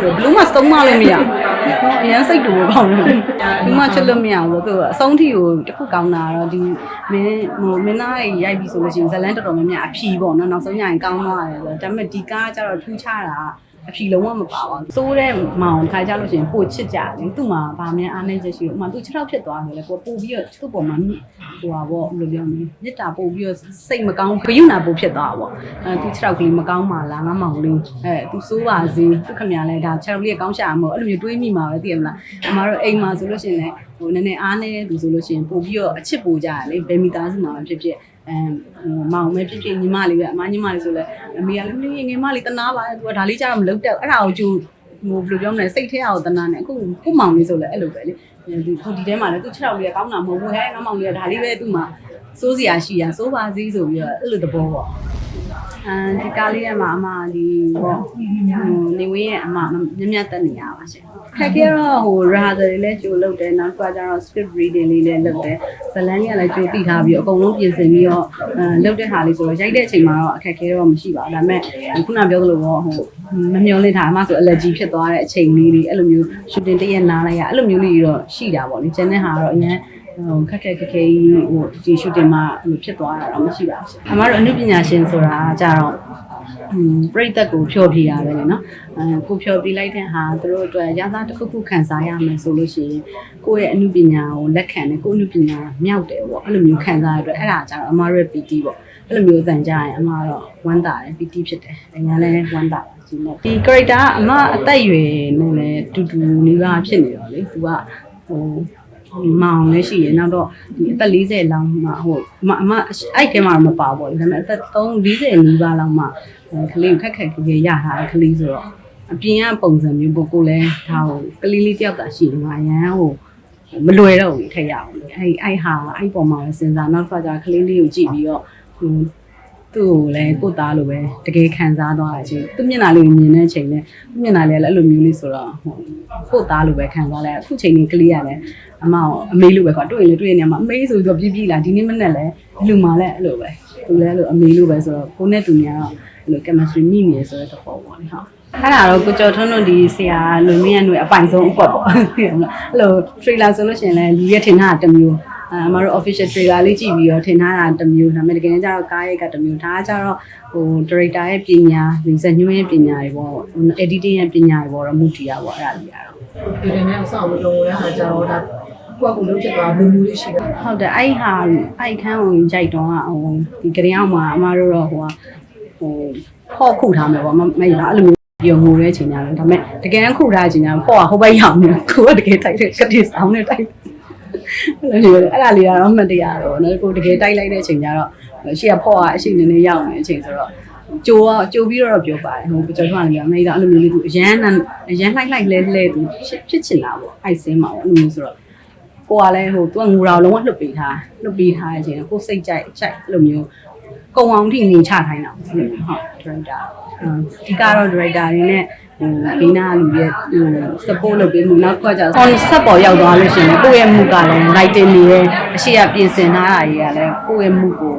းတယ်ဘလူးမစုံမလို့မရဘူးနော်အရန်စိတ်တူကောင်းတယ်ဘူးမချစ်လို့မရဘူးသူကအဆုံးထိကိုတစ်ခုကောင်းတာကတော့ဒီမင်းဟိုမင်းသားကြီးရိုက်ပြီဆိုလို့ရှိရင်ဇလန်တော်တော်များများအဖြီပေါ့နော်နောက်ဆုံးညရင်ကောင်းသွားတယ်ဆိုတော့ဒါပေမဲ့ဒီကားကျတော့ထူးခြားတာ အဖြီလုံးဝမပါပါဘူးစိုးတဲ့မောင်ခါကြလို့ရှိရင်ပို့ချစ်ကြတယ်သူ့မှာဗာမြန်အားနေချက်ရှိလို့ဥမာသူ6ထောက်ဖြစ်သွားတယ်လေကိုပို့ပြီးတော့သူ့ပေါ်မှာဟိုပါပေါ့ဘယ်လိုပြောမလဲမြစ်တာပို့ပြီးတော့စိတ်မကောင်းဘယုနာပို့ဖြစ်သွားတာပေါ့အဲသူ6ထောက်ကလေးမကောင်းပါလားငါမောင်လေးအဲသူစိုးပါစေသူခမရလဲဒါ6ထောက်ကလေးကောင်းရှာမှာအဲ့လိုမျိုးတွေးမိမှာပဲသိရမလားအမတို့အိမ်မှာဆိုလို့ရှိရင်လည်းဟိုနည်းနည်းအားနေသူဆိုလို့ရှိရင်ပို့ပြီးတော့အချစ်ပို့ကြတယ်လေဘယ်မိသားစုမှာဖြစ်ဖြစ် အဲဟိုမောင်မဲဖြစ်ဖြစ်ညီမလေးပဲအမညီမလေးဆိုလဲအမေကလည်းမင်းငယ်မလေးတနာပါလေသူကဒါလေးကြတော့မလုပ်တော့အဲ့ဒါကိုကြိုဟိုဘယ်လိုပြောမလဲစိတ်ထဲအောင်တနာနဲ့အခုကိုမောင်လေးဆိုလဲအဲ့လိုပဲလေဒီခုဒီထဲမှာလည်းသူ6ထောက်လေးကကောင်းတာမဟုတ်ဘူးဟဲ့ငါမောင်လေးကဒါလေးပဲသူ့မှာစိုးစရာရှိရစိုးပါစည်းဆိုပြီးတော့အဲ့လိုသဘောပေါ့ အဲဒီကားလေးကမှအမဒီပေါ့ဟိုနေဝင်းရဲ့အမမြက်မြက်တက်နေရပါရှင်ခက်ခဲတော့ဟို rather တွေလည်းကြိုလုပ်တယ်နောက်တစ်ခါကျတော့ script reading လေးလည်းလုပ်တယ်ဇလန်းကြီးကလည်းကြိုသိထားပြီးအကုန်လုံးပြင်ဆင်ပြီးတော့အဲလုပ်တဲ့ဟာလေးဆိုတော့ရိုက်တဲ့အချိန်မှာတော့အခက်ခဲတော့မရှိပါဘူးဒါပေမဲ့ခုနပြောသလိုပေါ့ဟိုမမျောလင့်တာအမှဆို allergy ဖြစ်သွားတဲ့အချိန်လေးတွေအဲ့လိုမျိုး shooting တရက်နားလိုက်ရအဲ့လိုမျိုးလေးတွေတော့ရှိတာပေါ့လေကျန်တဲ့ဟာကတော့အရင် ဟိုခက်ခက်ခက်ခဲကြီးဟိုဒီ shooting မှာဟိုဖြစ်သွားတာတော့မရှိပါဘူး။အမတို့အနုပညာရှင်ဆိုတာကြတော့ဟွန်းပြိသက်ကိုဖြောပြရပဲလေနော်အဲကိုဖြောပြလိုက်တဲ့ဟာသူတို့အတွက်ရသားတစ်ခုခုခံစားရမယ်ဆိုလို့ရှိရင်ကိုယ့်ရဲ့အနုပညာကိုလက်ခံတယ်ကိုယ့်အနုပညာမြောက်တယ်ပေါ့အဲ့လိုမျိုးခံစားရတဲ့အတွက်အဲ့ဒါကြတော့အမတို့ရဲ့ PT ပေါ့အဲ့လိုမျိုးအတန်ကြရင်အမတော့ဝမ်းသာတယ် PT ဖြစ်တယ်အညာလည်းဝမ်းသာပါရှင်ဒီ character ကအမအသက်အရွယ်နဲ့လည်းတူတူနေပါဖြစ်နေတော့လေသူကဟို မောင်လည်းရှိရနောက်တော့ဒီအသက်40လောက်မှဟိုအမအမအဲ့ထဲမှာတော့မပါဘူးဒါပေမဲ့အသက်3 40နီးပါးလောက်မှကလေးကိုခက်ခက်ခဲခဲရထားတဲ့ကလေးဆိုတော့အပြင်ကပုံစံမျိုးပို့ကိုလည်းဒါဟိုကလေးလေးတယောက်သာရှိနေမှာရန်ဟိုမလွယ်တော့ဘူးထက်ရအောင်လေအဲ့အဲ့ဟာအဲ့ပုံမှာပဲစဉ်းစားနောက်တစ်ခါကျကလေးလေးကိုကြည့်ပြီးတော့ဟို သူ့ကိုလည်းကိုသားလိုပဲတကယ်ခံစားသွားတာချင်းသူမျက်နှာလေးကိုမြင်တဲ့အချိန်နဲ့သူမျက်နှာလေးကလည်းအဲ့လိုမျိုးလေးဆိုတော့ဟိုကိုသားလိုပဲခံစားလိုက်အခုချိန်ကြီးကလေးကလည်းအမအောင်အမေလိုပဲခေါ်တွေ့ရင်လေတွေ့ရင်နေမှာအမေဆိုပြီးတော့ပြပြလာဒီနေ့မနေ့လည်းလူမှလည်းအဲ့လိုပဲသူလည်းအဲ့လိုအမေလိုပဲဆိုတော့ကိုနဲ့သူများတော့အဲ့လို chemistry မိနေဆိုတဲ့သဘောပေါ့လေဟုတ်အဲ့ဒါတော့ကိုကျော်ထွန်းတို့ဒီဆရာလူမင်းရနွေအပိုင်ဆုံးအကွက်ပေါ့သိရမလားအဲ့လို trailer ဆိုလို့ရှိရင်လည်းလူရဲ့ထင်တာတစ်မျိုး အဲအမတို့ official trailer လေးကြည့်ပြီးတော့ထင်ထားတာတစ်မျိုးဒါပေမဲ့တကယ်ကျတော့ကားရိုက်ကတစ်မျိုးဒါကကျတော့ဟို director ရဲ့ပညာဒီဇက်ညွှန်းရဲ့ပညာတွေပေါ့ editing ရဲ့ပညာတွေပေါ့တော့မူတည်ရပေါ့အဲ့ဒါကြီးကတော့ဒီနေ့နဲ့အဆောင်မလုံးရတာကြတော့ဒါကိုယ့်ကိုလုံးချက်သွားလူမျိုးလေးရှိတယ်ဟုတ်တယ်အဲ့ဟာအဲ့ခန်းကိုရိုက်တော့ဟိုဒီကရင်အောင်မှာအမတို့တော့ဟိုဟိုဖော့ခုထားမယ်ပေါ့မမေ့လားအဲ့လိုမျိုးပြောငိုတဲ့အချိန်ညာလို့ဒါပေမဲ့တကယ်ခုထားတဲ့အချိန်ညာဖော့ကဟိုဘက်ရောက်နေကိုကတကယ်တိုက်တဲ့ကတိဆောင်နဲ့တိုက် အဲ့လိုမျိုးအဲ့ဒါလေးကတော့မှတ်တရတော့နော်ကိုတကယ်တိုက်လိုက်တဲ့အချိန်ညာတော့ရှေ့ကဖော့ကအရှိနေနေရောက်နေတဲ့အချိန်ဆိုတော့ကြိုးကကြိုးပြီးတော့ပြောပါတယ်ဟိုကျွန်တော်ကလည်းအမေဒါအဲ့လိုမျိုးလေးသူအရန်အရန်လိုက်လိုက်လဲလဲသူဖြစ်ချင်တာပေါ့အိုက်စင်းမှာပေါ့အဲ့လိုမျိုးဆိုတော့ကိုကလည်းဟိုသူကငူတာကိုလုံးဝလွတ်ပေးထားလွတ်ပေးထားတဲ့အချိန်ကိုစိတ်ကြိုက်ကြိုက်အဲ့လိုမျိုးကုံအောင်ထိငင်ချခိုင်းတာအဲ့လိုမျိုးဟုတ် director ဒီကတော့ director တွေနဲ့ဟို ဘေးနာလူရဲ့ဟို support လုပ်ပေးမှုနောက်တစ်ခါကျ on set ပေါ်ရောက်သွားလို့ရှိရင်ကိုယ့်ရဲ့မှုကလည်း lighting တွေရဲ့အရှိရပြင်ဆင်ထားတာတွေကလည်းကိုယ့်ရဲ့မှုကို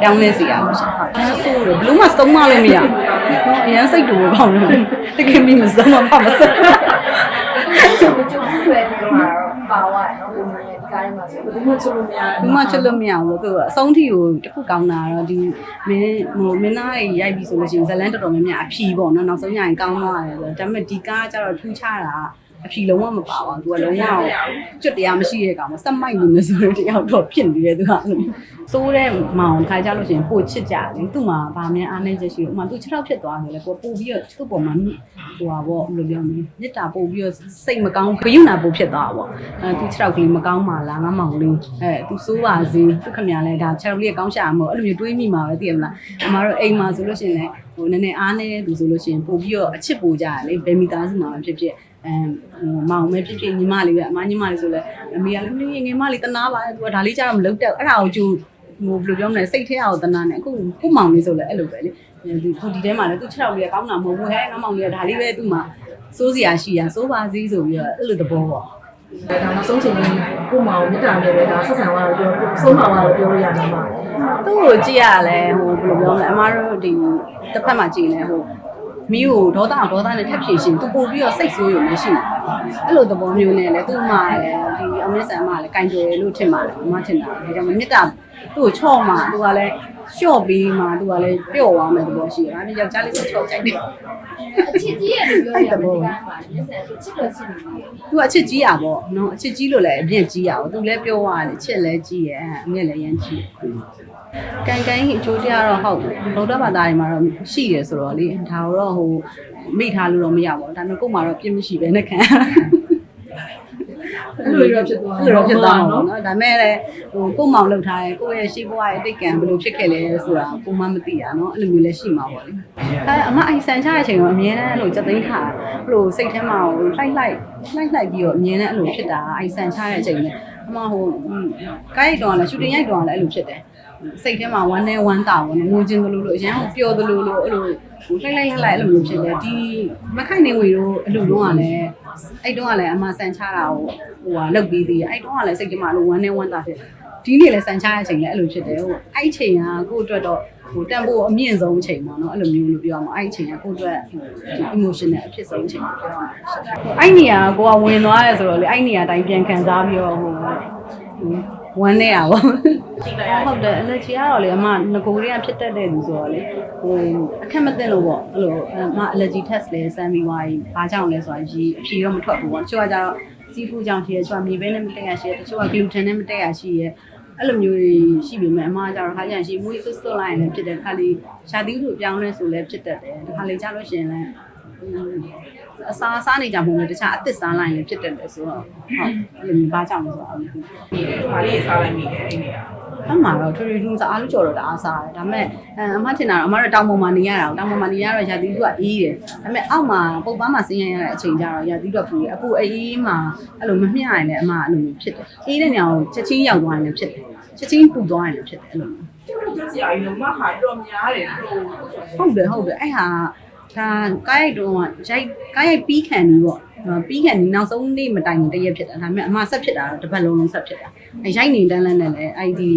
ပြောင်းလဲစေရပါရှင်ဟုတ်အဲဆိုတော့ဘလူးမစုံမလို့မရဘူးနော်အရင်စိတ်တူကောင်းတယ်တကယ်မင်းမစုံမဖမစကျုပ်ကျုပ်ပဲပြောတာပါဝါနော်လူမျိုးရဲ့ဒီကား ထဲမှာဆိုဘယ်သူမှချလို့မရဘူးမချစ်လို့မရဘူးသူကအဆုံးထိကိုတစ်ခုကောင်းတာတော့ဒီမင်းဟိုမင်းသားကြီးရိုက်ပြီဆိုလို့ရှိရင်ဇလန်တော်တော်များများအဖြီပေါ့နော်နောက်ဆုံးညရင်ကောင်းသွားတယ်ဆိုတော့ဒါပေမဲ့ဒီကားကကျတော့ထူးခြားတာ အဖြီလုံးဝမပါပါဘူးသူကလုံးဝကျွတ်တရားမရှိတဲ့ကောင်မစက်မိုက်နေမယ်ဆိုတော့တယောက်တော့ဖြစ်နေတယ်သူကအဲ့လိုစိုးတဲ့မောင်ခါကြလို့ရှိရင်ပို့ချစ်ကြတယ်သူ့မှာဗာမြန်အားနေချက်ရှိတယ်ဥမာသူ6ထောက်ဖြစ်သွားတယ်လေကိုပို့ပြီးတော့သူ့ပေါ်မှာဟိုပါပေါ့ဘယ်လိုပြောမလဲမြစ်တာပို့ပြီးတော့စိတ်မကောင်းဘယုနာပို့ဖြစ်သွားတာပေါ့အဲသူ6ထောက်ကလေးမကောင်းပါလားငါမောင်လေးအဲသူစိုးပါစေသူခမရလဲဒါ6ထောက်ကလေးကောင်းရှာမှာအဲ့လိုမျိုးတွေးမိမှာပဲသိရမလားအမတို့အိမ်မှာဆိုလို့ရှိရင်လည်းဟိုနည်းနည်းအားနေသူဆိုလို့ရှိရင်ပို့ပြီးတော့အချစ်ပို့ကြရလေဘယ်မိသားစုမှာဖြစ်ဖြစ် အဲဟိုမောင်မဲဖြစ်ဖြစ်ညီမလေးပဲအမညီမလေးဆိုလဲအမေကလည်းမင်းငယ်မလေးတနာပါလေသူကဒါလေးကြတော့မလုပ်တော့အဲ့ဒါကိုကျူဟိုဘယ်လိုပြောမလဲစိတ်ထဲအောင်တနာနဲ့အခုခုမောင်လေးဆိုလဲအဲ့လိုပဲလေဒီခုဒီထဲမှာလည်းသူ6ထောက်လေးကောင်းတာမဟုတ်ဘူးဟဲ့ငါမောင်လေးကဒါလေးပဲသူ့မှာစိုးစရာရှိရစိုးပါစည်းဆိုပြီးတော့အဲ့လိုသဘောပေါ့ဒါနောက်ဆုံးချိန်ကြီးကိုမောင်မြတ်တာနဲ့ပဲဒါဆက်ဆံသွားတော့ပြောဆုံးမှာတော့ပြောလို့ရမှာပါသူ့ကိုကြည့်ရလဲဟိုဘယ်လိုပြောမလဲအမားတို့ဒီတစ်ဖက်မှာကြည့်နေဟိုဟ မိကိုဒေါသဒေါသနဲ့ထပ်ဖြည့်ရှင်သူပို့ပြီးတော့စိတ်ဆိုးရုံမရှိဘူးအဲ့လိုသဘောမျိုးနဲ့လေသူ့မှာလည်းဒီအမင်းဆန်မှာလည်းကင်ကြွယ်လို့ထင်ပါတယ်မမထင်တာဒါကြောင့်မေတ္တာသူ့ကိုချော့မှာသူကလည်းလျှော့ပြီးမှသူကလည်းပျော့သွားမယ်သဘောရှိတယ်။ဒါပေမဲ့ယောက်ျားလေးကိုချော့ကြိုက်တယ်အချစ်ကြီးရဲ့လို့ပြောရတယ်ဒီကားမှာမျက်စံဆိုချစ်လို့ချစ်နေတယ်။ तू အချစ်ကြီးရပေါ့နော်အချစ်ကြီးလို့လည်းအပြည့်ကြီးရအောင်။ तू လည်းပြောရတယ်ချစ်လည်းကြီးရအမြင့်လည်းရမ်းကြီး။ ကန်ကန်အချိုးတရားတော့ဟုတ်ဗုဒ္ဓဘာသာတွေမှာတော့ရှိတယ်ဆိုတော့လေဒါတော့ဟိုမိထားလို့တော့မရပါဘူး။ဒါပေမဲ့ကို့မှာတော့ပြင်းမရှိပဲနဲ့ခံ။အဲ့လိုရောဖြစ်သွားအဲ့လိုတော့ဖြစ်သွားမှာပေါ့နော်ဒါပေမဲ့လည်းဟိုကို့မောင်လောက်ထားတယ်ကိုယ့်ရဲ့ရှိဘဝရဲ့အတိတ်ကံဘယ်လိုဖြစ်ခဲ့လဲဆိုတာကိုမှမသိတာနော်အဲ့လိုမျိုးလည်းရှိမှာပေါ့လေအဲအမအိုင်ဆန်ချတဲ့အချိန်တော့အမြဲတမ်းအဲ့လိုစက်သိန်းခါအဲ့လိုစိတ်ထဲမှာဟိုလိုက်လိုက်လိုက်လိုက်ပြီးတော့အမြဲတမ်းအဲ့လိုဖြစ်တာအိုင်ဆန်ချတဲ့အချိန်နဲ့အမဟိုကိုက်ရိုက်တော့လည်းရှူတင်ရိုက်တော့လည်းအဲ့လိုဖြစ်တယ် စိတ်ထဲမှာဝမ်းနဲ့ဝမ်းတာပေါ့နော်ငိုချင်းသလိုလိုအရန်ပျော်သလိုလိုအဲ့လိုဟိုလိုက်လိုက်လိုက်လိုက်အဲ့လိုမျိုးဖြစ်တယ်ဒီမခိုင်နေဝေတို့အလူလုံးကလည်းအဲ့တုန်းကလည်းအမဆန်ချတာကိုဟိုဟာလောက်ပြီးသေးတယ်အဲ့တုန်းကလည်းစိတ်ထဲမှာအဲ့လိုဝမ်းနဲ့ဝမ်းတာဖြစ်ဒီနေ့လည်းဆန်ချတဲ့အချိန်လည်းအဲ့လိုဖြစ်တယ်ဟိုအဲ့ချိန်ကကိုယ့်အတွက်တော့ဟိုတန်ဖိုးအမြင့်ဆုံးအချိန်ပေါ့နော်အဲ့လိုမျိုးလို့ပြောအောင်အဲ့ချိန်ကကိုယ့်အတွက်ဟိုဒီ emotional အဖြစ်ဆုံးအချိန်ပေါ့ပြောအောင်အဲ့နေရာကိုကဝင်သွားရဲဆိုတော့လေအဲ့နေရာတိုင်းပြန်ခံစားပြီးတော့ဟို ဝမ်းနေရပါဟုတ်တယ် allergy ကတော့လေအမငကိုတွေကဖြစ်တတ်တဲ့လူဆိုတော့လေဟိုအခက်မသိလို့ပေါ့အဲ့လိုအမ allergy test လေးစမ်းပြီးသွားရင်ဘာကြောင့်လဲဆိုတာရေးအဖြေတော့မထွက်ဘူးပေါ့တချို့ကကြတော့ seafood ကြောင့်ရှိရဲတချို့ကမြေပဲနဲ့မတက်ရရှိရဲတချို့က gluten နဲ့မတက်ရရှိရဲအဲ့လိုမျိုးတွေရှိပေမဲ့အမကကြတော့ခါကျရင်ရှိမွေးဆွဆွလိုက်ရင်လည်းဖြစ်တယ်ခါလေးရှာသီးတို့ပြောင်းလဲဆိုလည်းဖြစ်တတ်တယ်ခါလေးကြလို့ရှိရင်လည်း အစားစားနေကြမှုနဲ့တခြားအသစ်စားလိုက်ရင်လည်းဖြစ်တတ်တယ်ဆိုတော့ဟုတ်အဲ့လိုမျိုးဘာကြောင့်လဲဆိုတော့ဒီဘာလေးစားလိုက်မိတယ်အဲ့နေရာအမှတော့ထရီထူးစားအားလို့ကြော်တော့တအားစားတယ်ဒါပေမဲ့အဲအမထင်တာတော့အမတို့တောင်ပေါ်မှာနေရတာတောင်ပေါ်မှာနေရတော့ရာသီဥတုကအေးတယ်ဒါပေမဲ့အောက်မှာပုပ်ပန်းမှာဆင်းရဲရတဲ့အချိန်ကျတော့ရာသီဥတုကပူတယ်အပူအေးမှာအဲ့လိုမမျှရင်လည်းအမအဲ့လိုမျိုးဖြစ်တယ်အေးတဲ့နေရာကိုချက်ချင်းရောက်သွားရင်လည်းဖြစ်တယ်ချက်ချင်းပူသွားရင်လည်းဖြစ်တယ်အဲ့လိုမျိုးကျတော့ကျစရာကြီးလို့မဟာတော့များတယ်လို့ဟုတ်တယ်ဟုတ်တယ်အဲ့ဟာ ဒါကားရိုက်တော့ရိုက်ကားရိုက်ပြီးခံပြီးပေါ့ပြီးခံပြီးနောက်ဆုံးနေ့မတိုင်ခင်တရက်ဖြစ်တာဒါပေမဲ့အမဆက်ဖြစ်တာတော့တစ်ပတ်လုံးလုံးဆက်ဖြစ်တာအဲရိုက်နေတန်းလန်းနဲ့လည်းအဲ့ဒီ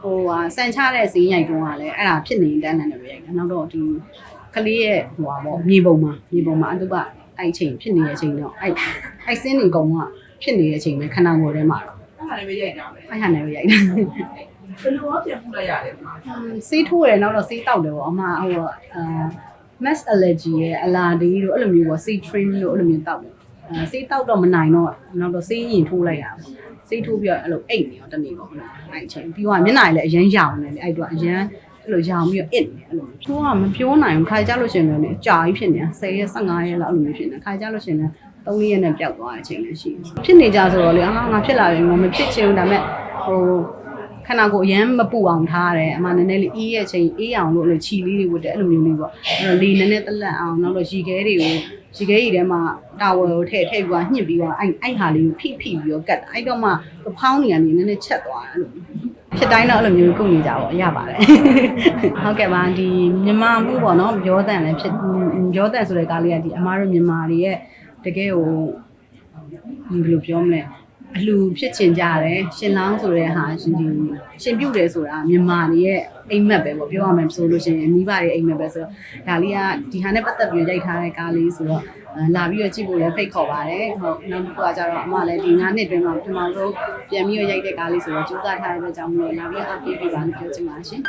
ဟိုဟာစံချတဲ့စီးရိုက်တော့ကလည်းအဲ့ဒါဖြစ်နေတန်းလန်းနဲ့ပဲရိုက်တာနောက်တော့ဒီကလေးရဲ့ဟိုဟာပေါ့မြေပုံမှာမြေပုံမှာအတုပအဲ့အချိန်ဖြစ်နေတဲ့အချိန်တော့အဲ့အဲ့စင်းနေကောင်ကဖြစ်နေတဲ့အချိန်ပဲခဏငိုထဲမှာတော့အဲ့ဒါလည်းပဲရိုက်ကြမယ်အဲ့ဟာနဲ့ပဲရိုက်တာဘယ်လိုရောပြန်ပူလိုက်ရတယ်မှာဆေးထိုးရတယ်နောက်တော့ဆေးတောက်တယ်ပေါ့အမဟိုအာ mass allergy ရဲ့အလာဒီတို့အဲ့လိုမျိုးပေါ့ဆေး trim တို့အဲ့လိုမျိုးတောက်တယ်အဲဆေးတောက်တော့မနိုင်တော့နောက်တော့ဆေးရင်ထိုးလိုက်ရအောင်ဆေးထိုးပြီးတော့အဲ့လိုအိတ်နေရောတနေ့ပေါ့အဲ့အချိန်ပြီးတော့မျက်နှာလည်းအရန်ရောင်နေတယ်အဲ့တော့အရန်အဲ့လိုရောင်ပြီးတော့အစ်နေအဲ့လိုချိုးကမပြောနိုင်ဘူးခါကြလို့ရှိရင်လည်းအကြာကြီးဖြစ်နေတာ10ရက်15ရက်လောက်အဲ့လိုမျိုးဖြစ်နေခါကြလို့ရှိရင်လည်း3ရက်နဲ့ပျောက်သွားတဲ့အချိန်လည်းရှိတယ်ဖြစ်နေကြဆိုတော့လေအာငါဖြစ်လာပြီမဖြစ်ချင်ဘူးဒါပေမဲ့ဟို ခန္ဓာကိုယ်အရမ်းမပူအောင်ထားရတယ်အမှနည်းနည်းလေးအေးရဲ့ချိန်အေးအောင်လို့အဲ့လိုခြီလေးတွေဝတ်တယ်အဲ့လိုမျိုးလေးပေါ့အဲ့တော့လေနည်းနည်းတလက်အောင်နောက်တော့ရေခဲတွေကိုရေခဲကြီးထဲမှာတာဝယ်ကိုထည့်ထည့်ပြီးတော့ညှစ်ပြီးတော့အဲ့အဲ့ဟာလေးကိုဖိဖိပြီးတော့ကတ်အဲ့တော့မှဖောင်းနေရနေနည်းနည်းချက်သွားတယ်အဲ့လိုဖြစ်တိုင်းတော့အဲ့လိုမျိုးကုန်နေကြပါရပါတယ်ဟုတ်ကဲ့ပါဒီမြန်မာမှုပေါ့နော်ပြောတန်လည်းဖြစ်ပြောတန်ဆိုတဲ့ကားလေးကဒီအမားတို့မြန်မာတွေရဲ့တကယ်ကိုဘယ်လိုပြောမလဲ အလှဖြစ်ချင်ကြတယ်ရှင်လောင်းဆိုတဲ့ဟာရှင်ဒီရှင်ပြုတ်တယ်ဆိုတာမြန်မာတွေရဲ့အိမ်မက်ပဲပေါ့ပြောရမယ်ဆိုလို့ရှိရင်မိဘတွေအိမ်မက်ပဲဆိုတော့ဒါလေးကဒီဟာနဲ့ပတ်သက်ပြီးရိုက်ထားတဲ့ကားလေးဆိုတော့လာပြီးတော့ကြည့်ဖို့လည်းဖိတ်ခေါ်ပါတယ်ဟုတ်နောက်တစ်ခုကကျတော့အမလည်းဒီ9နှစ်တွင်းမှာပထမဆုံးပြန်ပြီးတော့ရိုက်တဲ့ကားလေးဆိုတော့ကြိုးစားထားတဲ့အတွက်ကြောင့်မလို့လာပြီးအားပေးပြပါလို့ပြောချင်ပါရှင်